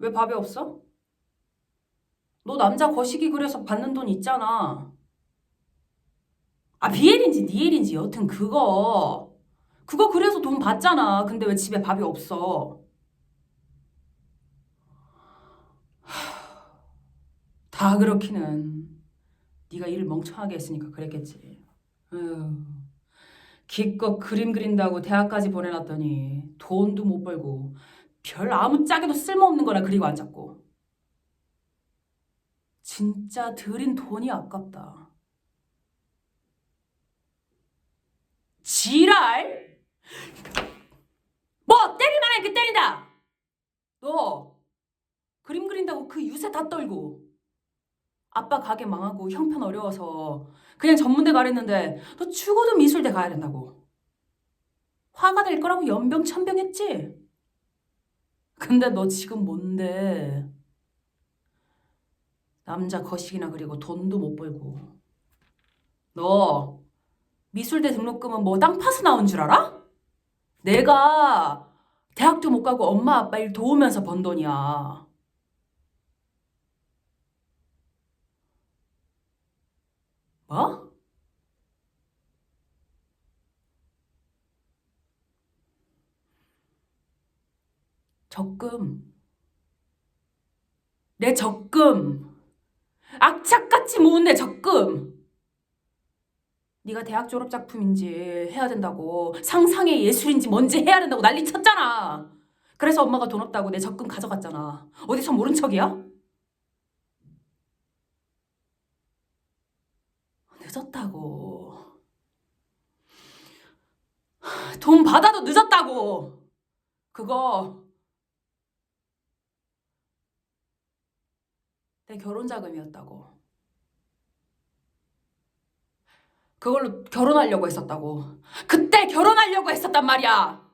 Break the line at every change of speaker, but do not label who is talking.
왜 밥이 없어? 너 남자 거시기 그려서 받는 돈 있잖아. 아, 비엘인지 니엘인지 여튼 그거. 그거 그래서 돈 받잖아. 근데 왜 집에 밥이 없어? 하, 다 그렇기는 네가 일을 멍청하게 했으니까 그랬겠지. 에휴, 기껏 그림 그린다고 대학까지 보내놨더니 돈도 못 벌고 별 아무 짝에도 쓸모없는 거나 그리고 앉았고. 진짜 들인 돈이 아깝다. 지랄? 뭐 때릴만 하니까 때린다. 너 그림 그린다고 그 유세 다 떨고 아빠 가게 망하고 형편 어려워서 그냥 전문대 가랬는데 너 죽어도 미술대 가야 된다고. 화가 될 거라고 연병 천병했지? 근데 너 지금 뭔데? 남자 거식이나 그리고 돈도 못 벌고. 너 미술대 등록금은 뭐 땅 파서 나온 줄 알아? 내가 대학도 못 가고 엄마 아빠 일 도우면서 번 돈이야. 뭐? 적금. 내 적금. 악착같이 모은 내 적금. 네가 대학 졸업 작품인지 해야 된다고 상상의 예술인지 뭔지 해야 된다고 난리 쳤잖아. 그래서 엄마가 돈 없다고 내 적금 가져갔잖아. 어디서 모른 척이야? 늦었다고. 돈 받아도 늦었다고. 그거 내 결혼 자금이었다고. 그걸로 결혼하려고 했었다고. 그때 결혼하려고 했었단 말이야.